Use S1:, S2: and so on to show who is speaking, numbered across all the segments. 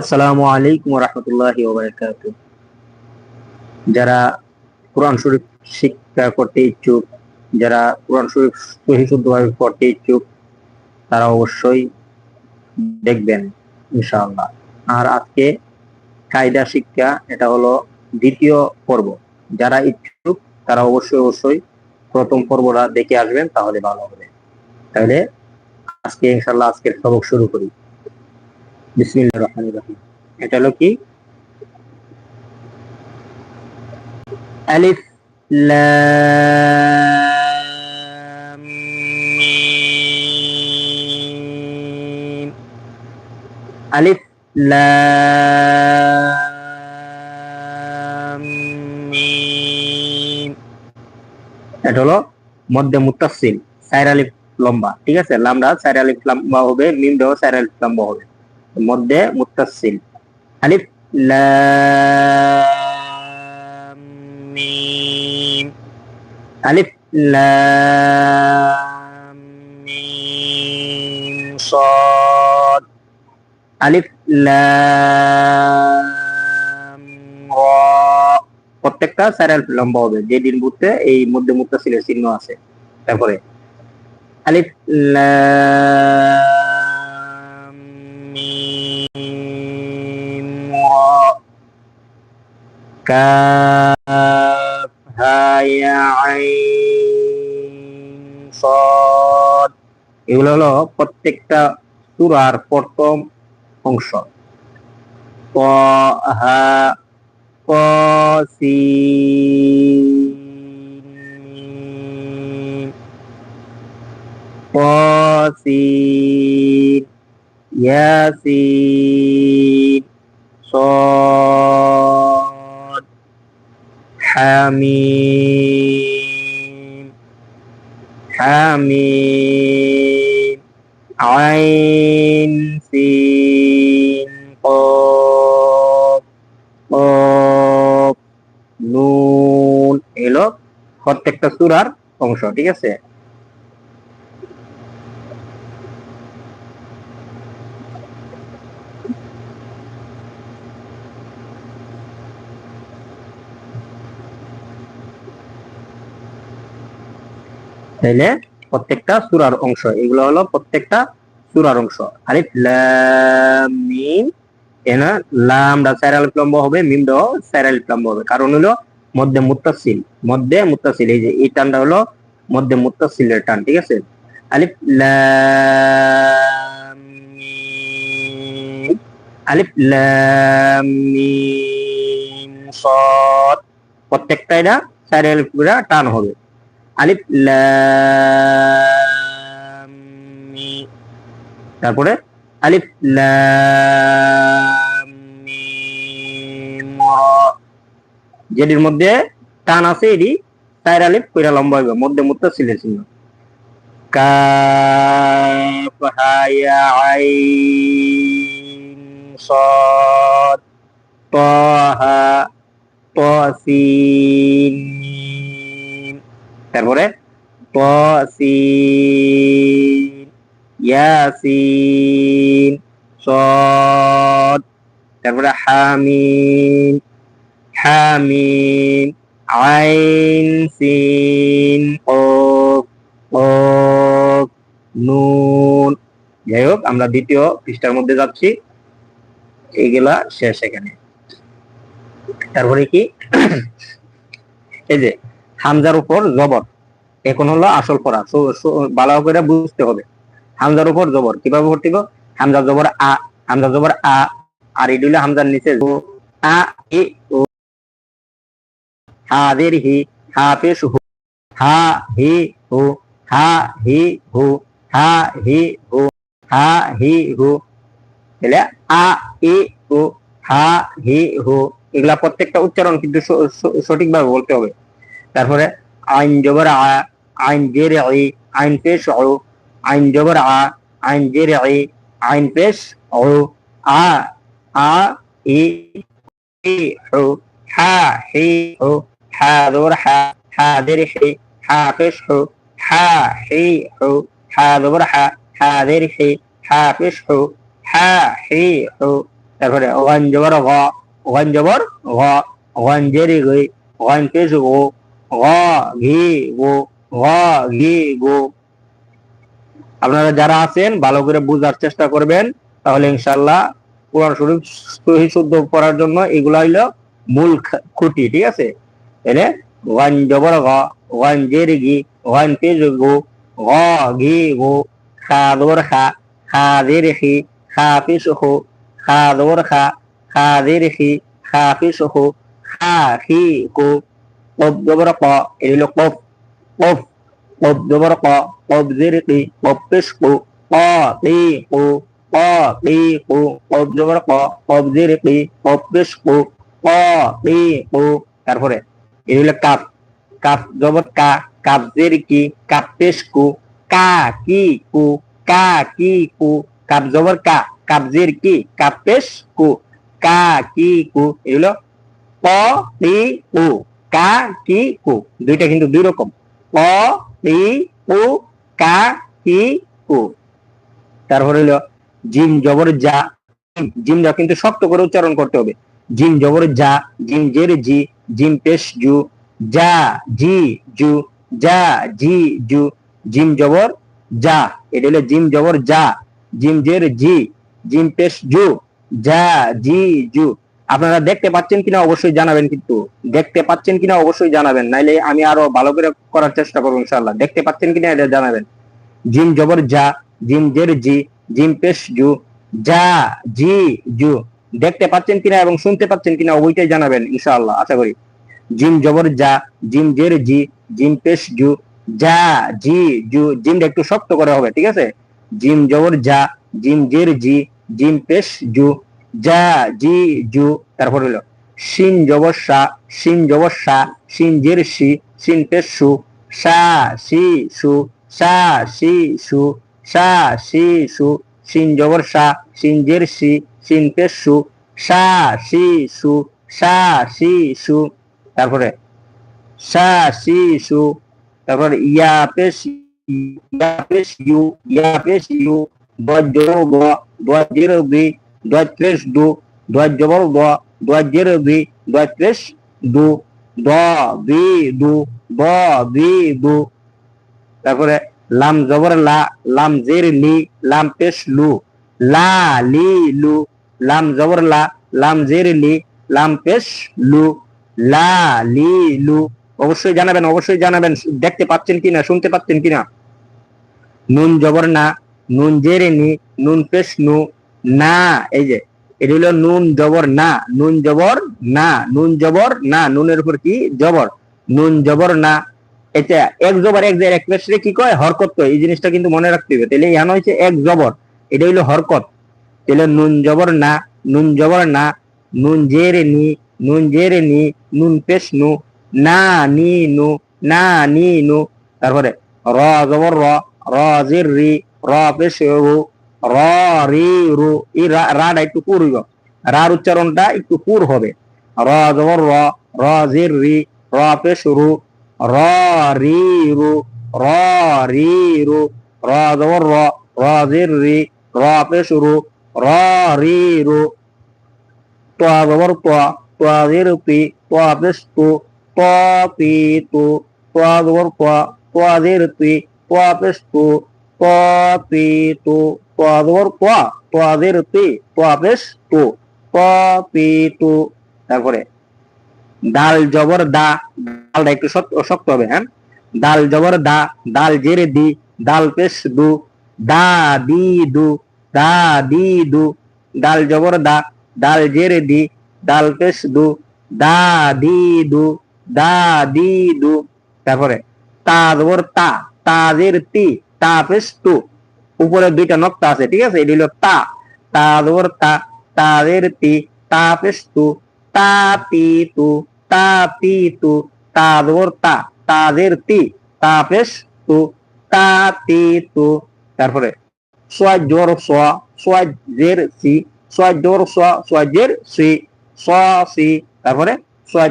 S1: আসসালামু আলাইকুম রহমতুল্লাহি ওবরাকাত যারা কোরআন শরীফ শিক্ষা করতে ইচ্ছুক, যারা কোরআন শরীফ সহিশুদ্ধভাবে পড়তে ইচ্ছুক, তারা অবশ্যই দেখবেন, ইনশাআল্লাহ। আর আজকে কায়দা শিক্ষা, এটা হলো দ্বিতীয় পর্ব। যারা ইচ্ছুক, তারা অবশ্যই অবশ্যই প্রথম পর্বটা দেখে আসবেন, তাহলে ভালো হবে। তাহলে আজকে, ইনশাআল্লাহ, আজকের সবক শুরু করি। বিসমিল্লাহির রহমানির রহিম। হলো কি? আলিফ, লাম আলিফ, লাম এটা হলো মধ্যে মুত্তাসিল সাইর আলিফ লম্বা, ঠিক আছে? লামডা সাইর আলিফ লম্বা হবে মিম দেওয়া সাইর আলিফ লম্বা হবে। মধ্যে মুত্তাসিল আলিফ লাম মিম আলিফ লাম মিম صاد আলিফ লাম রা প্রত্যেকটা সাইরাল লম্বা হবে যে দিন বুঝতে এই মধ্যে মুত্তাসিলের চিহ্ন আছে তারপরে আলিফ লাম কাফ হা ইয়া আইন সাদ এগুলো হলো প্রত্যেকটা সূরার প্রথম অংশ ক হা ক সিন قاسين ياسين صاد حميم حميم عين سين قاف قاف নুন এলো প্রত্যেকটা সূরার অংশ ঠিক আছে তাইলে প্রত্যেকটা সূরার অংশ, এগুলো হলো প্রত্যেকটা সূরার অংশ। আলিফ, লাম, মিম এনা লাম দা চার আলিফ হবে, মিম দাও চার আলিফ হবে। কারণ হলো মধ্যে মুত্তাসিল মধ্যে মুত্তাসিল, এই যে এই টানটা হলো মধ্যে মুত্তাসিলের টান, ঠিক আছে? আলিফ, লাম, মিম, আলিফ, লাম, মিম সাদ প্রত্যেকটা এটা আলিফ টান হবে। আলিফ, লাম তারপরে আলিফ, লাম যেটির মধ্যে টান আছে, এটি চার আলিফ, কইরা লম্বা হইবে, মধ্যে মুত্তাসিলের চিহ্ন কাফ হা ইয়া আইন সাদ তাহা তাসিন তারপরে তাসিন, ইয়াসিন, সাদ, তারপরে হামিন হামিন আইন সিন কফ কফ নুন। যাই হোক আমরা দ্বিতীয় পৃষ্ঠার মধ্যে যাচ্ছি। এইগুলা শেষ এখানে। তারপরে কি? এই যে হামজার উপর জবর। এখন হলো আসল পড়া। ভালো করে বুঝতে হবে। হামজার উপর জবর। কীভাবে ভর্তি গো হামজা জবর আ হামজা জবর আ, আর এটি হামজার নিচে। আ এ ও, হাদের হি হা হু, হা, হি, হু, হা, হি, হু, হা, হি, হু, হা, হি, হু। তাহলে আ এ ও, হা, হি, হু। এগুলা প্রত্যেকটা উচ্চারণ কিন্তু সঠিকভাবে বলতে হবে। তারপরে আইন জবর আ আইন জের আই আইন পেশ ও আইন জবর আ আইন জের আই আইন পেশ ও আ আ, ই হু হা, হি হু হা জবর হা হা হি, হা, পেশ হু হা, হি হু হা জবর হা হা জের হি, হা, পেশ হু হা, হি হু তারপরে ওয়ান জবর গ, ওয়ান জবর গ, ওয়ান জেরি গই ওয়ান পেশ গো আপনারা যারা আছেন, ভালো করে বোঝার চেষ্টা করবেন, তাহলে ইনশাল্লাহ কোরআন শরীফ সহি শুদ্ধ পড়ার জন্য এগুলো হইল মূল খুঁটি, ঠিক আছে? এনে জবর গ, খা খা খা ক ক কব দের কি কব পেশ কো ক কি কো ক কি কো কব জবর ক কব দের কি কব পেশ কো ক কি কো তারপরে এই হলো কাপ কাপ জবর কা, কাপ দের কি কাপ পেশ কা কি কু, কা কি কু, কাপ জবর কা, কাপ জের কি কাপ পেশ কা কি কু, এগুলো ক টি কু। কা, কি, কু। দুইটা কিন্তু দুই রকম। ক টি কু, কা, কি, কু। তারপর হলো জিম জবর যা জিমটা কিন্তু শক্ত করে উচ্চারণ করতে হবে। জিম জবর যা জিম জের জি, জিম পেশ জু যা জি, জু যা জি, জু। জিম জবর যা এটা হলো জিম জবর যা জিম জের জি, জিম পেশ জু যা জি, জু। আপনারা দেখতে পাচ্ছেন কিনা অবশ্যই জানাবেন কিন্তু। দেখতে পাচ্ছেন কিনা অবশ্যই জানাবেন, নাইলে আমি আরও ভালো করে করার চেষ্টা করব ইনশাল্লাহ দেখতে পাচ্ছেন কিনা এটা জানাবেন। জিম জবর যা, জিম জের জি, জিম পেশ জু, যা, জি, জু। দেখতে পাচ্ছেন কিনা এবং শুনতে পাচ্ছেন কিনা ওইটাই জানাবেন ইনশাআল্লাহ, আশা করি। জিম জবর যা, জিম জের জি, জিম পেশ জু, যা, জি, জু। জিমটা একটু শক্ত করে হবে, ঠিক আছে? জিম জবর যা, জিম জের জি, জিম পেশ জু। যা, জি, জু, তারপর হলো, শিন জবর সা শিন জবর সা শিন জের সি শিন পেশ সু, সা, সি, সু, সা, সি, সু, সা, সি, শিন জবর সা শিন জের সি শিন পেশ সু, সা, সি, সু, সা, সি, তারপরে, সা, সি, সু, তারপর ইয়া পেশ ইয়া পেশ ইউ, ইয়া পেশ ইউ জবর গ দজ বি দজ পেশ দু দজ জবর গ দজ জের বি দজ পেশ দু, দ, বি, দু, দ, বি, দু। তারপরে লাম জবর লা, লাম জের লি, লাম পেশ লু। লা, লি, লু। লাম জবর লা, লাম জের লি, লাম পেশ লু। লা, লি, লু। অবশ্যই জানাবেন অবশ্যই জানাবেন, দেখতে পাচ্ছেন কিনা, শুনতে পাচ্ছেন কিনা? নুন জবর না, নুন জেরে নি, নুন পেশ নু। না, এই যে, এটা হলো নুন জবর না, নুন জবর না, নুন জবর না, নুনের উপর কি? জবর, নুন জবর না। এটা এক জবর, এক জের এক কি কয়? হরকত কয়। এই জিনিসটা কিন্তু মনে রাখতে হবে। তাহলে এখানে হচ্ছে এক জবর। এটা হইল হরকত। তাহলে নুন জবর না, নুন জবর না, নুন জেরে নি, নুন জেরে নি, নুন পেশ নু, না নি নু, না নি নু। তারপরে র জবর র র জির রি, র পেশ রু র রি এই রাটা একটু পুর হইব রার উচ্চারণটা একটু পুর হবে র জবর র র জির রি র পেশ রু র রি রু র রি রু র জবর র র জির রি র পেশ রু র রি রু ত জবর ত ত জির পি ত পেশ তু ত পি তু ত জবর ত ত জির পি ত পেশ তু ত পি তু ত জবর ত ত পি পেশ তু ত পি তু তারপরে ডাল জবর দা ডালটা একটু শক্ত হবে হ্যাঁ? ডাল জবর দা ডাল জেরে দি ডাল পেশ দু, দা দি দু, দা দি দু ডাল জবর দা ডাল জেরে দি ডাল পেশ দু, দা দি দু, দা দি দু। তারপরে তা জবর তা, তাজের তি, তা পেশ তু। উপরে দুইটা নক্তা আছে, ঠিক আছে? এটি হলো তা। তা জবর তা তাজের তি, তা পেশ তু, তা তি তু, তা তি তু জবর তা তাজের তি, তা পেশ তু, তা তি তারপরে, সোয়া জোর সোয়া সোয়া জের সি, সোয়া জোর সোয়া সোয়া জের সি, সোয়া সি, তারপরে সোয়া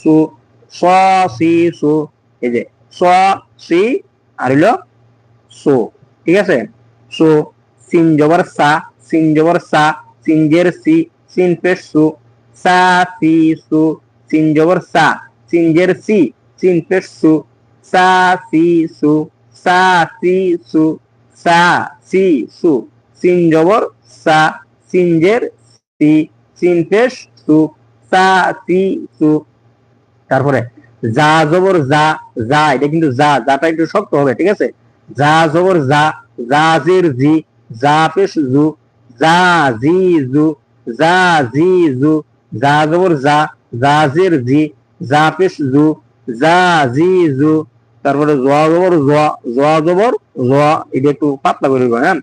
S1: সু সোয়া সি সু এই যে, সোয়া সি আর হলো সো, ঠিক আছে? সো সিন জবর সা, সিন জবর সা সিনজের সি, সিন পেশ সু, সা, সি, সু, সিন জবর সা সিনজের সি, সিন পেশ সু, সা, সি, সু, সা, সি, সু, সা, সি, সু, সিন জবর সা সিনজের সি, সিন পেশ সু, সা, সি, সু। তারপরে যা জবর যা যা, এটা কিন্তু যা, যাটা একটু শক্ত হবে, ঠিক আছে? যা জবর যা জাজের জি জু জি জু যা জি জু যা জবর যা জাজের জি পেশ জু যা জি জু তারপরে জোয়া জবর জোয়া জোয়া জবর জোয়া, এটা একটু পাতলা করে হ্যাঁ?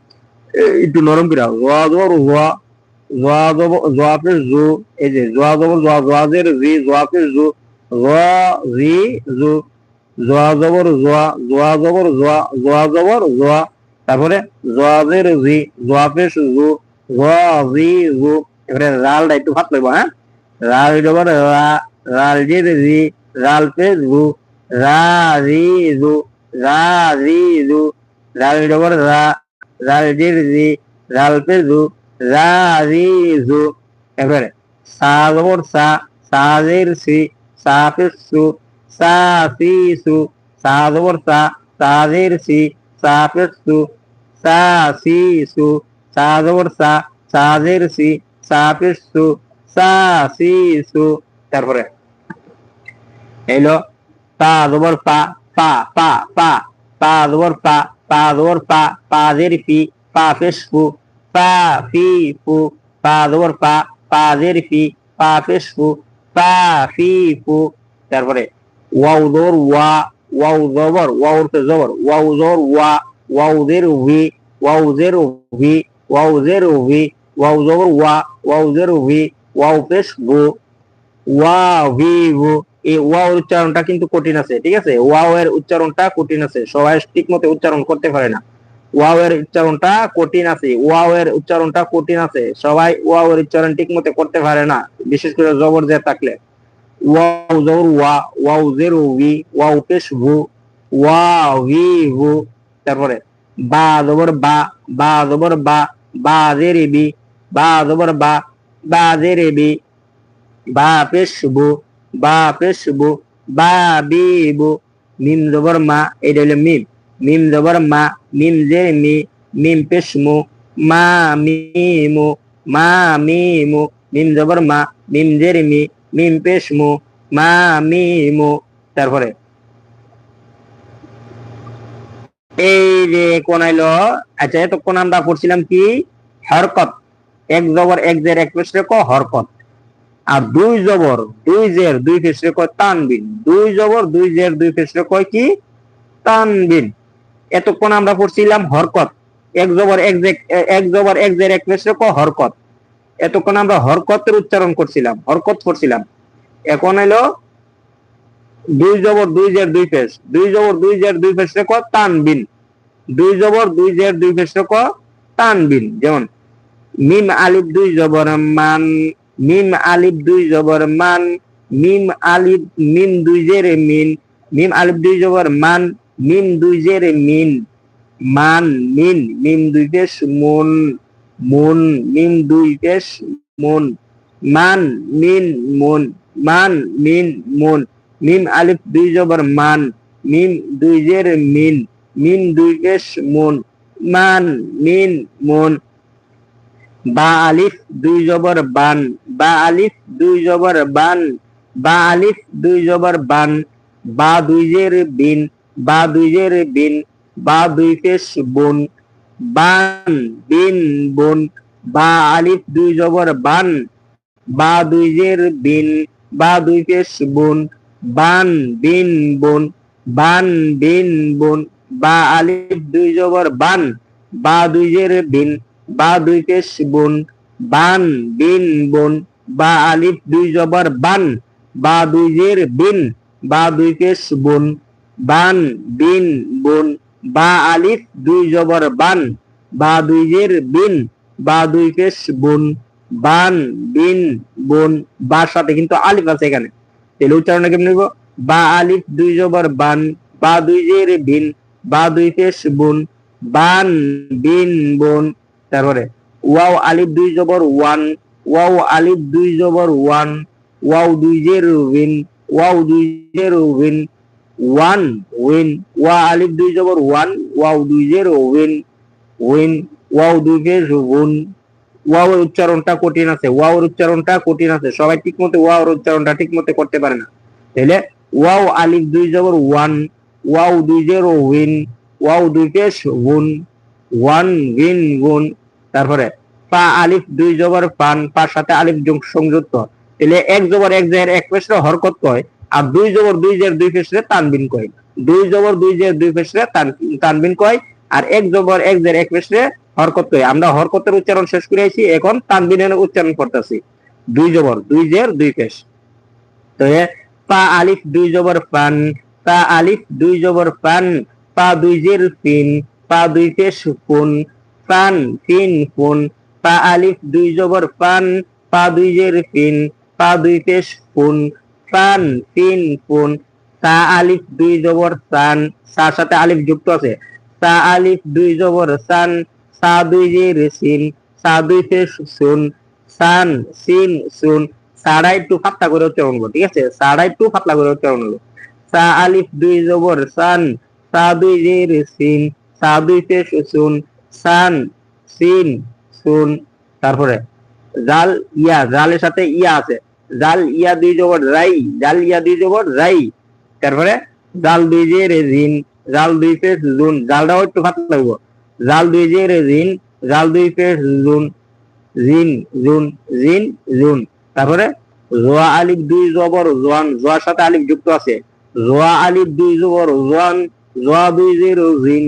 S1: একটু নরম করে জোয়া জবর জোয়া জোয়া জবর জোয়া পেশ জু, এই যে জোয়া জবর জোয়া, জোয়াজের জি জোয়া পেশ জু জোয়া জি জু জোয়া জবর জোয়া জোয়া জবর জোয়া জোয়া জবর জোয়া তারপরে জোয়াজের জি জোয়া পেশ জু জোয়া জি এবারে রালটা একটু ভাত লাগবে হ্যাঁ? রাল জবর রা রাল জির জি রাল পেশ জু রা জি জু রা জি জু রাল জবর রা রাল জির জি রাল পেশ জু রা জি জু এবারে সা জবর সা, সাজের সি সা পেশ সু সা সি সু সা জবর সা, সাজের সি সা পেশ সু সা সি সু সা জবর সা সাজের সি সা পেশ সু সা সি সু তারপরে এলো পা জবর পা পা পা পা পা জবর পা পা জবর পা পাজের পি, পা পেশ ফু পা ফি পা পা পি, পা পা তারপরে, ওয়াও জবর ওয়া ওয়াও জবর, ওয়াও তে জবর, ওয়াও জবর ওয়া, ওয়াও জের ভি, ওয়াও জের ভি, ওয়াও জের ভি, ওয়াও জবর, ওয়া, ওয়াও জের ভি, ওয়াও পেশ, গো, ওয়া, ভি এই ওয়াও উচ্চারণটা কিন্তু কঠিন আছে, ঠিক আছে? ওয়াও এর উচ্চারণটা কঠিন আছে, সবাই ঠিক মতো উচ্চারণ করতে পারে না। ওয়াও এর উচ্চারণটা কঠিন আছে, ওয়াও এর উচ্চারণটা কঠিন আছে, সবাই ওয়াও এর উচ্চারণ ঠিক মতো করতে পারে না, বিশেষ করে জবর যে থাকলে। ওয়াও জবর ওয়া ওয়াও জের উই ওয়াও পেশ ভু ওয়া ভি ভু তারপরে বা জবর বা বা জবর বা বা জের বি বা জবর বা বা জের বি বা পেশ বু বা পেশ বু বা বি বু মিম জবর মা এটা হলো মিম মিম জবর মা মিম জের মি মিম পেশ মু মা মিমু মা মিমু মিম জবর মা মিম জের মি মিম পেশ মু মা মিমু তারপরে, এই যে কোন আইলো আচ্ছা এতক্ষণ আমরা পড়ছিলাম কি? হরকত। এক জবর, এক জের, এক পেশরে ক, হরকত। আর দুই জবর, দুই জের, দুই পেশরে কয় তানবিন। দুই জবর, দুই জের, দুই পেশরে কয় কি? তানবিন। এতক্ষণ আমরা পড়ছিলাম হরকত। এক জবর, এক জে এক জবর, এক জের, এক পেশরে ক, হরকত। এতক্ষণ আমরা হরকতের উচ্চারণ করছিলাম, হরকত পড়ছিলাম এখন এলো দুই জবর দুই জের দুই পেশ দুই জবর দুই জের দুই পেশরে ক তানবিন। দুই জবর দুই জের দুই পেশরে ক তানবিন, যেমন মিম আলিফ দুই জবর মান, মিম আলিফ দুই জবর মান, মিম আলিফ মিম দুই জের মিন, মিম আলিফ দুই জবর মান মিম দুই জের মিন, মান, মিন মিম দুই পেশ মুন। মুন মিন দুই পেশ মুন মান মিন মুন, মান মিন মুন, মিম আলিফ দুই জবর মান, মিম দুই জের মিন, মিম দুই পেশ মুন মান মিন মুন। বা আলিফ দুই জবর বান, বা আলিফ দুই জবর বান, বা আলিফ দুই জবর বান, বা দুই জের বিন, বা দুই জের বিন, বা দুই পেশ বুন। বান, বিন, বুন, বা, আলিফ, দুই জবর, বান, বা, দুই জের, বিন, বা, দুই পেশ, বুন, বান, বিন, বুন, বান, বিন, বুন, বা, আলিফ, দুই জবর, বান, বা, দুই জের, বিন, বা, দুই পেশ, বুন, বান, বিন, বুন, বা, আলিফ, দুই জবর, বান, বা, দুই জের, বিন, বা, দুই পেশ, বুন, বান, বিন, বুন বা আলিফ, দুই জবর বান, বা দুই জের বিন, বা দুই পেশ বুন, বান, বিন, বুন বার সাথে কিন্তু আলিফ আছে এখানে। তাহলে উচ্চারণটা কেমন নিব বা আলিফ, দুই জবর বান, বা দুই জের বিন, বা দুই পেশ বুন, বান, বিন, বুন, তারপরে ওয়াও, আলিফ, দুই জবর ওয়ান, ওয়াও, আলিফ, দুই জবর ওয়ান, ওয়াও দুই জের উইন ওয়াও দুই জের উইন ওয়ান উইন ওয়া আলিফ দুই জবর ওয়ান ওয়াও দুই জের উইন উইন ওয়াও দুই পেশ উন ওয়াওর উচ্চারণটা কঠিন আছে ওয়াওর উচ্চারণটা কঠিন আছে। সবাই ঠিক মতো ওয়াওর উচ্চারণটা ঠিক মতো করতে পারে না। তাহলে ওয়াও আলিফ দুই জবর ওয়ান ওয়াও দুই জের উইন ওয়াও দুই পেশ উন ওয়ান উইন গুন তারপরে পা আলিফ দুই জবর পান, পার সাথে আলিফ সংযুক্ত তাহলে এক জবর এক জের এক পেশরে হরকত কয়? আর দুই জবর দুই জের দুই পেশরে তানবিন কয়। দুই জবর দুই জের দুই তান- তানবিন কয় আর এক জবর এক জের এক পেশরে হরকত কয়। আমরা হরকতের উচ্চারণ শেষ করে আইছি, এখন তানবিনের উচ্চারণ করতেছি। দুই জবর দুই জের দুই পেশ তো পা আলিফ দুই জবর পান, পা আলিফ দুই জবর পান, পা দুই জের ফিন, পা দুই পেশ ফুন, পান ফিন ফুন, পা আলিফ দুই জবর পান, পা দুই জের ফিন, পা দুই পেশ ফুন পান ফিন ফুন সা আলিফ, দুই জবর, সান। সার সাথে আলিফ যুক্ত আছে। সা আলিফ, দুই জবর, সান। সা, দুই জের সিন সা, দুই পেশ সুন। সান, সিন, সুন। সাড়া একটু পাতলা করে উচ্চারণ করব, ঠিক আছে? সাড়া একটু পাতলা করে উচ্চারণ হলো সা আলিফ, দুই জবর, সান। সা, দুই জের সিন সা, দুই পেশ সুন। সান, সিন, সুন। তারপরে জাল, ইয়া, জালের সাথে ইয়া আছে। জাল ইয়া দুই জবর রাই, জাল ইয়া দুই জবর রাই। তারপরে জাল দুই জে রে জিন জাল দুই পেশ জুন, জালটাও একটু পাতলা লাগবো। জাল দুই জে রে জিন জাল দুই পেশ জুন, জিন জুন জিন, জুন। তারপরে জোয়া আলিফ দুই জবর, জোয়ান, জোয়ার সাথে আলিফ যুক্ত আছে। জোয়া আলিফ দুই জবর, জোয়ান, জোয়া দুই জের, জিন